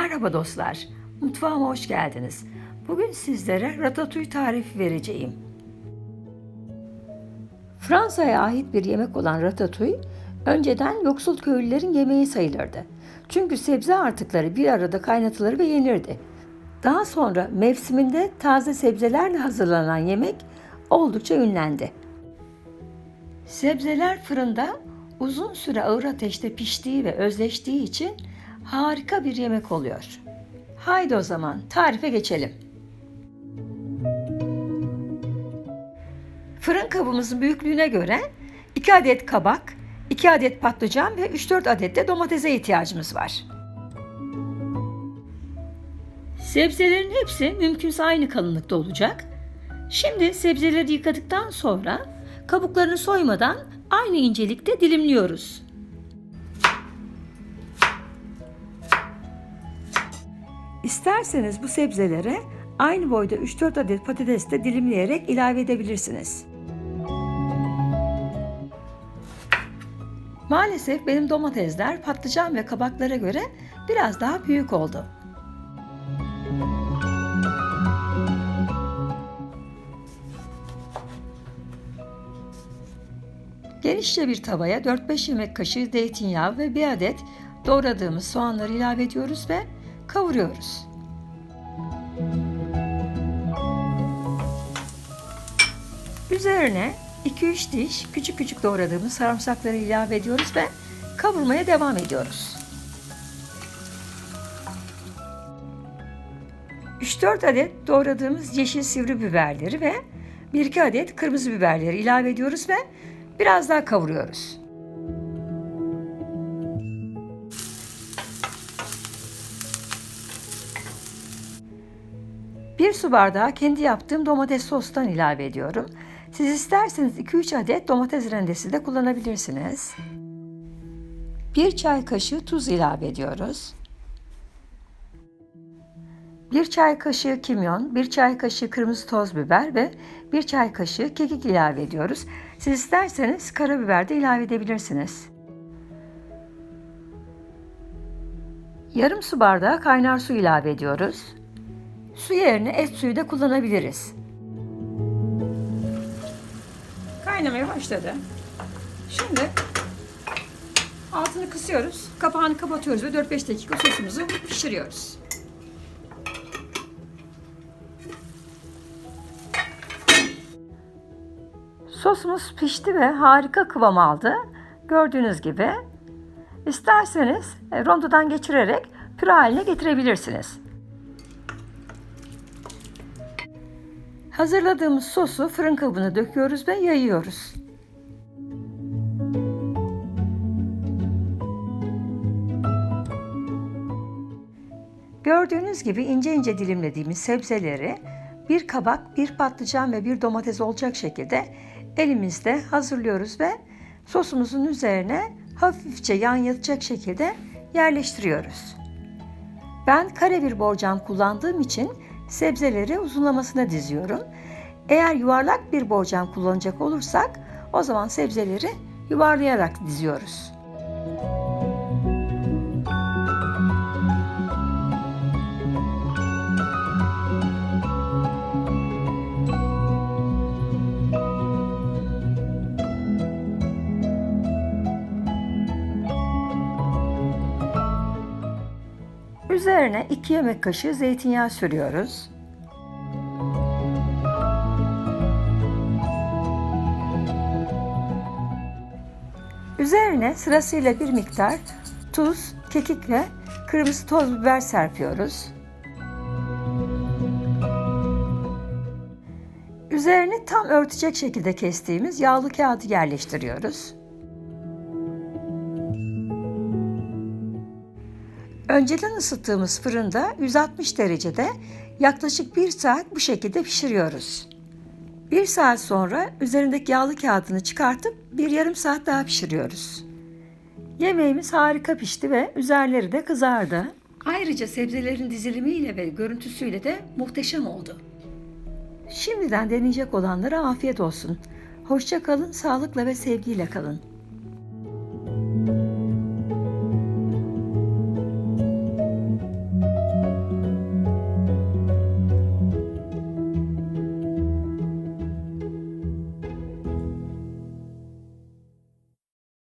Merhaba dostlar, mutfağıma hoş geldiniz. Bugün sizlere ratatouille tarifi vereceğim. Fransa'ya ait bir yemek olan ratatouille, önceden yoksul köylülerin yemeği sayılırdı. Çünkü sebze artıkları bir arada kaynatılır ve yenirdi. Daha sonra mevsiminde taze sebzelerle hazırlanan yemek oldukça ünlendi. Sebzeler fırında uzun süre ağır ateşte piştiği ve özleştiği için harika bir yemek oluyor. Haydi o zaman tarife geçelim. Fırın kabımızın büyüklüğüne göre 2 adet kabak, 2 adet patlıcan ve 3-4 adet de domatese ihtiyacımız var. Sebzelerin hepsi mümkünse aynı kalınlıkta olacak. Şimdi sebzeleri yıkadıktan sonra kabuklarını soymadan aynı incelikte dilimliyoruz. İsterseniz bu sebzelere aynı boyda 3-4 adet patates de dilimleyerek ilave edebilirsiniz. Maalesef benim domatesler patlıcan ve kabaklara göre biraz daha büyük oldu. Genişçe bir tavaya 4-5 yemek kaşığı zeytinyağı ve bir adet doğradığımız soğanları ilave ediyoruz ve kavuruyoruz. Üzerine 2-3 diş küçük küçük doğradığımız sarımsakları ilave ediyoruz ve kavurmaya devam ediyoruz. 3-4 adet doğradığımız yeşil sivri biberleri ve 1-2 adet kırmızı biberleri ilave ediyoruz ve biraz daha kavuruyoruz. Bir su bardağı kendi yaptığım domates sostan ilave ediyorum. Siz isterseniz 2-3 adet domates rendesi de kullanabilirsiniz. Bir çay kaşığı tuz ilave ediyoruz. Bir çay kaşığı kimyon, bir çay kaşığı kırmızı toz biber ve bir çay kaşığı kekik ilave ediyoruz. Siz isterseniz karabiber de ilave edebilirsiniz. Yarım su bardağı kaynar su ilave ediyoruz. Su yerine et suyu da kullanabiliriz. Kaynamaya başladı. Şimdi altını kısıyoruz, kapağını kapatıyoruz ve 4-5 dakika sosumuzu pişiriyoruz. Sosumuz pişti ve harika kıvam aldı. Gördüğünüz gibi. İsterseniz e, rondodan geçirerek püre haline getirebilirsiniz. Hazırladığımız sosu fırın kabına döküyoruz ve yayıyoruz. Gördüğünüz gibi ince ince dilimlediğimiz sebzeleri bir kabak, bir patlıcan ve bir domates olacak şekilde elimizde hazırlıyoruz ve sosumuzun üzerine hafifçe yan yatacak şekilde yerleştiriyoruz. Ben kare bir borcam kullandığım için sebzeleri uzunlamasına diziyorum. Eğer yuvarlak bir borcam kullanacak olursak o zaman sebzeleri yuvarlayarak diziyoruz. Üzerine 2 yemek kaşığı zeytinyağı sürüyoruz. Üzerine sırasıyla bir miktar tuz, kekik ve kırmızı toz biber serpiyoruz. Üzerine tam örtecek şekilde kestiğimiz yağlı kağıdı yerleştiriyoruz. Önceden ısıttığımız fırında 160 derecede yaklaşık 1 saat bu şekilde pişiriyoruz. 1 saat sonra üzerindeki yağlı kağıdını çıkartıp bir yarım saat daha pişiriyoruz. Yemeğimiz harika pişti ve üzerleri de kızardı. Ayrıca sebzelerin dizilimiyle ve görüntüsüyle de muhteşem oldu. Şimdiden deneyecek olanlara afiyet olsun. Hoşça kalın, sağlıkla ve sevgiyle kalın.